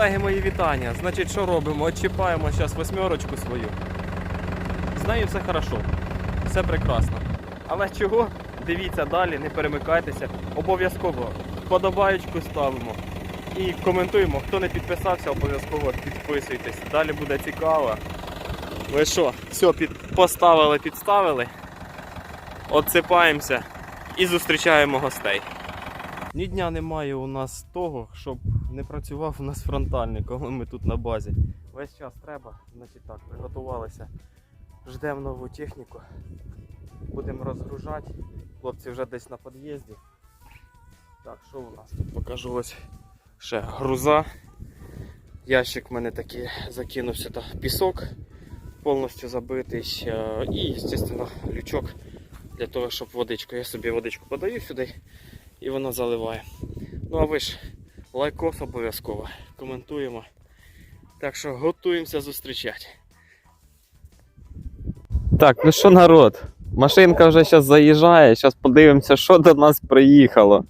Колеги, мої вітання. Значить, що робимо? Отчіпаємо зараз восьмерочку свою. З нею все хорошо, все прекрасно. Але чого? Дивіться далі, не перемикайтеся. Обов'язково подобаєчку ставимо і коментуємо. Хто не підписався, обов'язково підписуйтесь. Далі буде цікаво. Ви що, все під... поставили, підставили. Отсипаємося і зустрічаємо гостей. Ні дня немає у нас того, щоб не працював у нас фронтальник, коли ми тут на базі. Весь час треба, значить так, приготувалися. Ждемо нову техніку. Будемо розгружати. Хлопці вже десь на під'їзді. Так, що у нас тут? Покажу ось ще груза. Ящик в мене такий закинувся та пісок повністю забитий. І, звісно, лючок для того, щоб водичку. Я собі водичку подаю сюди і вона заливає. Ну а ви ж лайкос обов'язково. Коментуємо. Так що готуємося зустрічати. Так, ну що народ? Машинка вже зараз заїжджає, зараз подивимося, що до нас приїхало.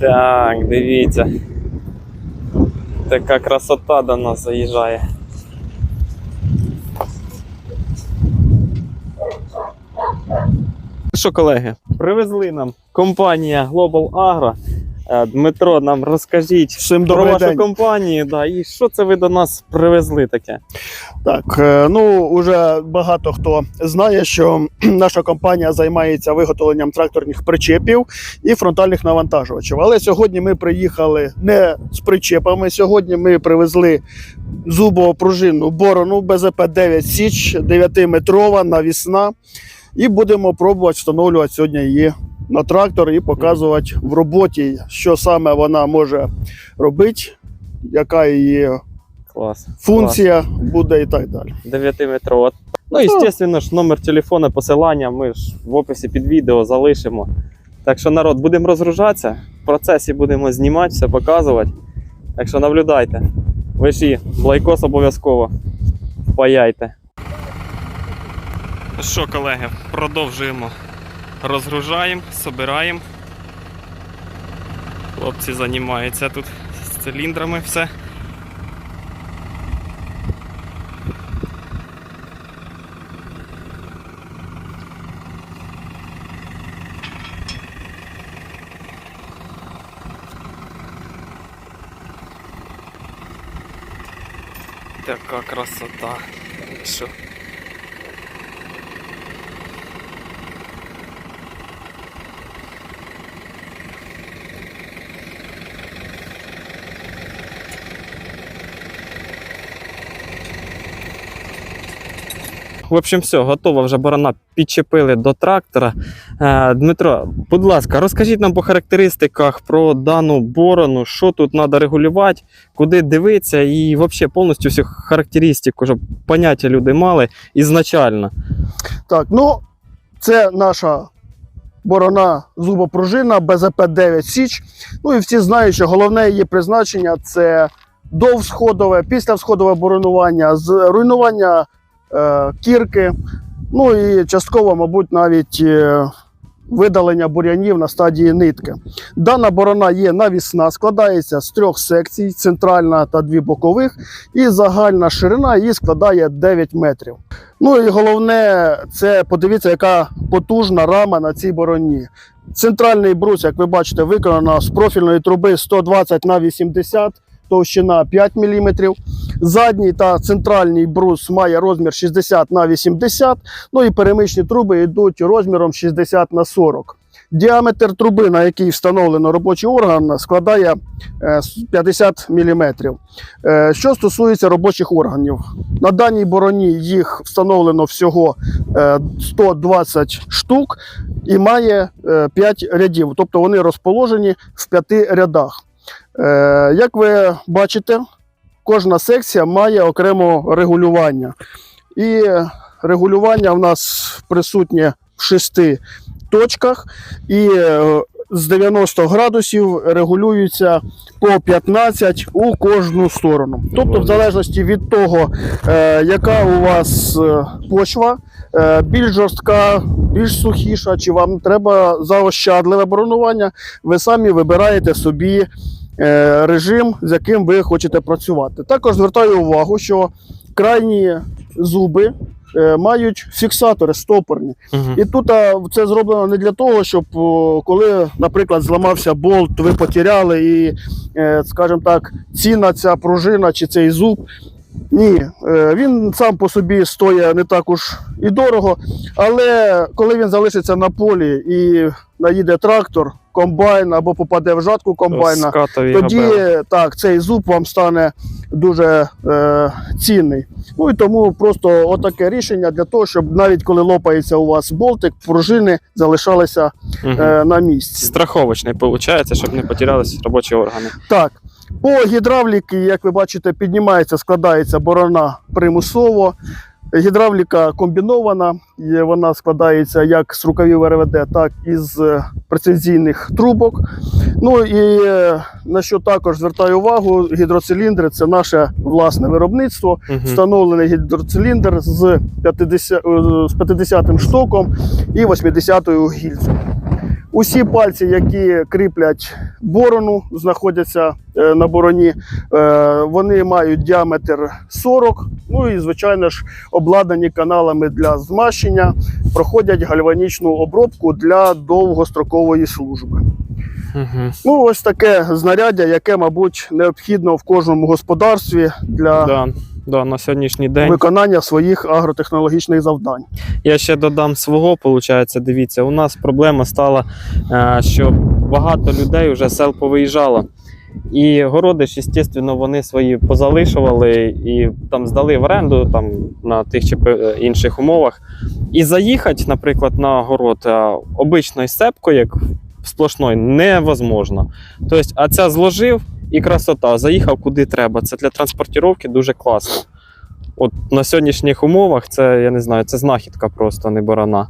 Так, дивіться. Така красота до нас заїжджає. Що, колеги, привезли нам компанія Global Agro. Е, Дмитро, нам розкажіть Всім про вашу день. компанію, да, і що це ви до нас привезли таке? Так, е, ну уже багато хто знає, що наша компанія займається виготовленням тракторних причепів і фронтальних навантажувачів. Але сьогодні ми приїхали не з причепами. Сьогодні ми привезли зубопружинну борону БЗП 9 Січ, 9-метрова, навісна. І будемо пробувати встановлювати сьогодні її на трактор і показувати в роботі, що саме вона може робити, яка її Клас. функція буде і так далі. 9 метрова. Ну, і, звісно ж, номер телефону, посилання ми ж в описі під відео залишимо. Так що, народ, будемо розгружатися, в процесі будемо знімати, все показувати. Так що наблюдайте. Ви ж і лайкос обов'язково впаяйте. Що, колеги, продовжуємо. Розгружаємо, собираємо. Хлопці займаються тут з циліндрами все. Така красота. Що? В общем, все, готово. Вже барана підчепили до трактора. Е, Дмитро, будь ласка, розкажіть нам по характеристиках про дану борону, що тут треба регулювати, куди дивитися, і взагалі повністю всю характеристику, щоб поняття люди мали ізначально. Так, ну це наша борона зубопружина БЗП 9 Січ. Ну і всі знають, що головне її призначення це довсходове, післявсходове боронування, з руйнування кірки, ну і частково, мабуть, навіть е, видалення бур'янів на стадії нитки. Дана борона є навісна, складається з трьох секцій: центральна та дві бокових, і загальна ширина її складає 9 метрів. Ну і головне, це подивіться, яка потужна рама на цій бороні. Центральний брус, як ви бачите, виконано з профільної труби 120 на 80, товщина 5 мм. Задній та центральний брус має розмір 60 на 80, ну і перемичні труби йдуть розміром 60 на 40. Діаметр труби, на якій встановлено робочий орган, складає е, 50 мм. Е, Що стосується робочих органів, на даній бороні їх встановлено всього е, 120 штук і має 5 рядів, тобто вони розположені в 5 рядах. Е, Як ви бачите, кожна секція має окреме регулювання. І регулювання в нас присутнє в 6 точках. І е, з 90 градусів регулюються по 15 у кожну сторону. Тобто, в залежності від того, е, яка у вас е, почва, більш жорстка, більш сухіша, чи вам треба заощадливе боронування, ви самі вибираєте собі режим, з яким ви хочете працювати. Також звертаю увагу, що крайні зуби е, мають фіксатори стопорні. Угу. І тут а, це зроблено не для того, щоб коли, наприклад, зламався болт, ви потеряли і, е, скажімо так, ціна ця пружина чи цей зуб. Ні, е, він сам по собі стоїть не так уж і дорого, але коли він залишиться на полі і наїде трактор, комбайн або попаде в жатку комбайна, Скатові тоді габели. так, цей зуб вам стане дуже е, цінний. Ну і тому просто отаке рішення для того, щоб навіть коли лопається у вас болтик, пружини залишалися Мгм. е, на місці. Страховочний виходить, щоб не потерялися робочі органи. Так, по гідравліки, як ви бачите, піднімається, складається борона примусово. Гідравліка комбінована, вона складається як з рукавів РВД, так і з е, прецизійних трубок. Ну і е, на що також звертаю увагу, гідроциліндри це наше власне виробництво. Мгм. Встановлений гідроциліндр з 50, е, з 50-м штоком і 80-ю гільзою. Усі пальці, які кріплять борону, знаходяться е, на бороні, е, вони мають діаметр 40. Ну і, звичайно ж, обладнані каналами для змащення, проходять гальванічну обробку для довгострокової служби. Мгм. Ну, ось таке знаряддя, яке, мабуть, необхідно в кожному господарстві для Да, да, на сьогоднішній день. виконання своїх агротехнологічних завдань. Я ще додам свого, виходить, дивіться, у нас проблема стала, е, що багато людей вже сел повиїжджало. І городи ж, звісно, вони свої позалишували і там здали в оренду там, на тих чи інших умовах. І заїхати, наприклад, на город е, обичною сцепкою, як сплошною, невозможно. Тобто, а ця зложив і красота, заїхав куди треба. Це для транспортування дуже класно. От на сьогоднішніх умовах це, я не знаю, це знахідка просто не барана.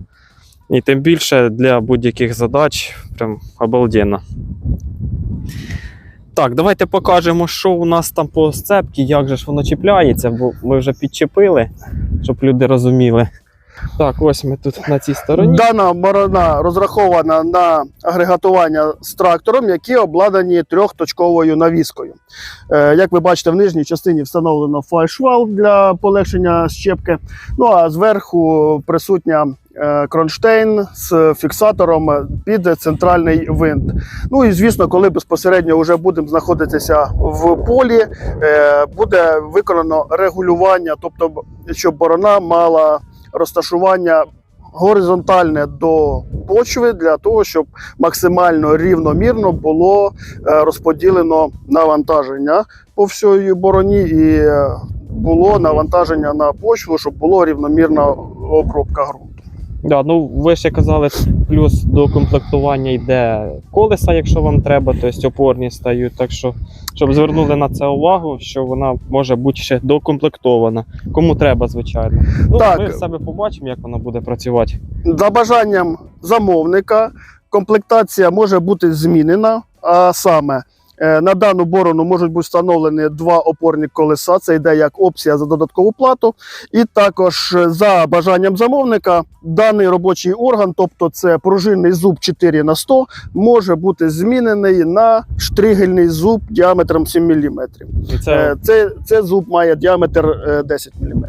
І тим більше для будь-яких задач прям обалденно. Так, давайте покажемо, що у нас там по сцепці, як же ж воно чіпляється, бо ми вже підчепили, щоб люди розуміли. Так, ось ми тут на цій стороні. Дана борона розрахована на агрегатування з трактором, які обладнані трьохточковою навіскою. Е, як ви бачите, в нижній частині встановлено фальшвал для полегшення щепки. Ну а зверху присутня е, кронштейн з фіксатором під центральний винт. Ну і звісно, коли безпосередньо вже будемо знаходитися в полі, е, буде виконано регулювання, тобто щоб борона мала розташування горизонтальне до почви для того, щоб максимально рівномірно було е, розподілено навантаження по всій бороні і е, було навантаження на почву, щоб було рівномірна обробка ґрунту. Да, ну ви ще казали, плюс до комплектування йде колеса, якщо вам треба, тобто опорні стають. Так що, щоб звернули на це увагу, що вона може бути ще докомплектована. Кому треба, звичайно. Ну, Так. ми в себе побачимо, як вона буде працювати. За бажанням замовника комплектація може бути змінена, а саме. Е, На дану борону можуть бути встановлені два опорні колеса. Це йде як опція за додаткову плату. І також е, за бажанням замовника даний робочий орган, тобто це пружинний зуб 4 на 100, може бути змінений на штригельний зуб діаметром 7 мм. Це Це, це зуб має діаметр е, 10 мм.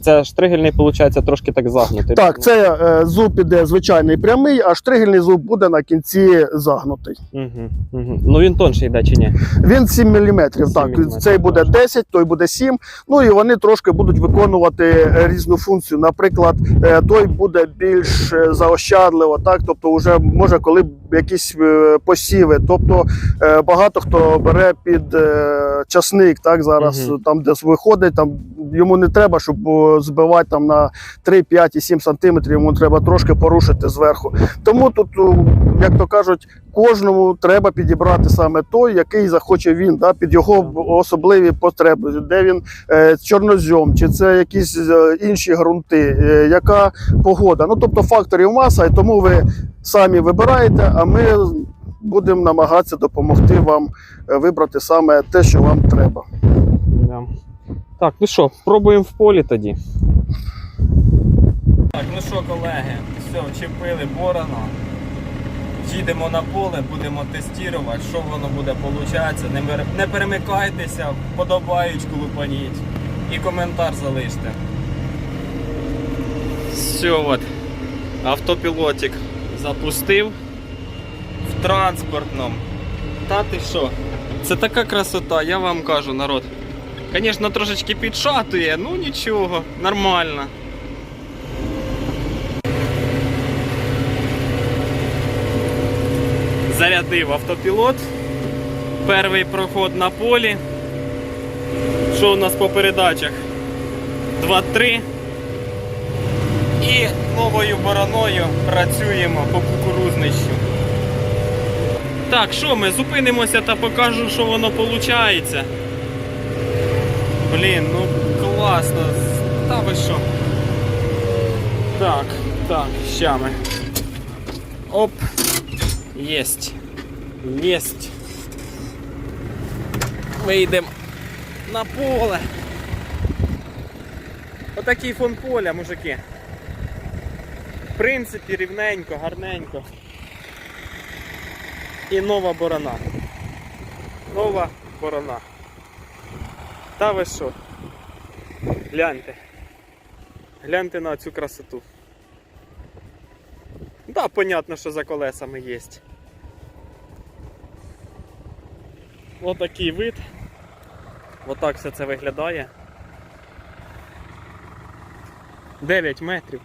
це штригельний, виходить, трошки так загнутий. Так, це е, зуб іде звичайний прямий, а штригельний зуб буде на кінці загнутий. Угу, угу. Ну він тонший йде чи ні? Він 7 мм. 7 Так, цей буде 10, той буде 7. Ну і вони трошки будуть виконувати е, різну функцію. Наприклад, е, той буде більш е, заощадливо, так, тобто, вже може коли якісь посіви. Тобто багато хто бере під часник, так зараз Мгм. там, де виходить, там йому не треба, щоб збивати там на 3, 5 і 7 сантиметрів, йому треба трошки порушити зверху. Тому тут, як то кажуть, кожному треба підібрати саме той, який захоче він, да, під його особливі потреби, де він е, чорнозьом, чи це якісь е, інші ґрунти, е, яка погода. Ну тобто факторів маса, і тому ви самі вибираєте, а ми будемо намагатися допомогти вам е, вибрати саме те, що вам треба. Да. Так, ну що, пробуємо в полі тоді. Так, ну що, колеги, все, вчепили борона. Їдемо на поле, будемо тестувати, що воно буде получатися. Не, перемикайтеся, подобаючку лупаніть і коментар залиште. Все, от. Автопілотик запустив в транспортному. Та ти що? Це така красота, я вам кажу, народ. Звісно, трошечки підшатує, ну нічого, нормально. Зарядив автопілот. Перший проход на полі. Що у нас по передачах? 2-3. І новою бороною працюємо по кукурузнищу. Так, що ми зупинимося та покажу, що воно виходить. Блін, ну класно. Та ви що? Так, так, ща ми. Оп. Єсть. Єсть. Вийдемо на поле. Отакий фон поля, мужики. В принципі, рівненько, гарненько. І нова борона. Нова борона. Та ви що? Гляньте. Гляньте на цю красоту. Да, понятно, що за колесами є. Отакий вид. Отак все це виглядає. 9 метрів.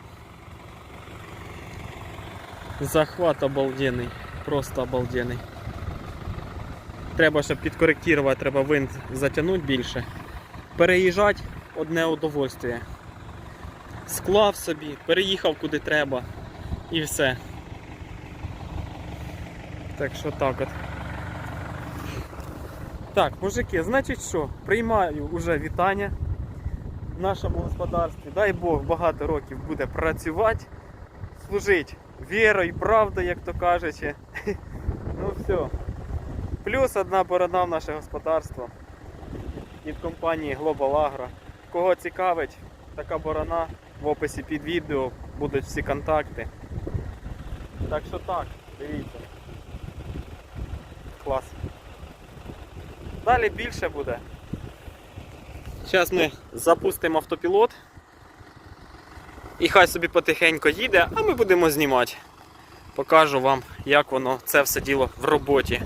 Захват обалденний. Просто обалденний. Треба, щоб підкоректувати, треба винт затягнути більше. Переїжджати одне удовольствие. Склав собі, переїхав куди треба і все. Так що так от. Так, мужики, значить що, приймаю уже вітання в нашому господарстві. Дай Бог багато років буде працювати, служити вірою і правдою, як то кажучи. Ну все. Плюс одна борона в наше господарство від компанії Global Agro. Кого цікавить, така борона в описі під відео будуть всі контакти. Так що так, дивіться. Клас. Далі більше буде. Зараз ми запустимо автопілот. І хай собі потихеньку їде, а ми будемо знімати. Покажу вам, як воно це все діло в роботі.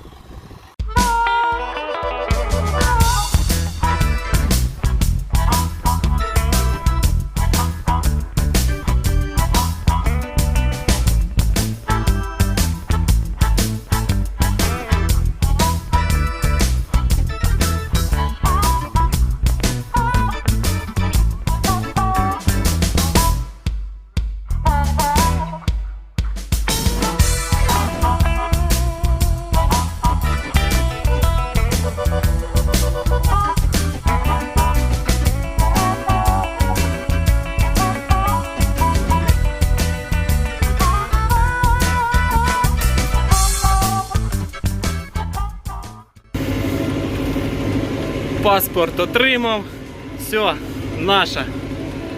Паспорт отримав. Все, наша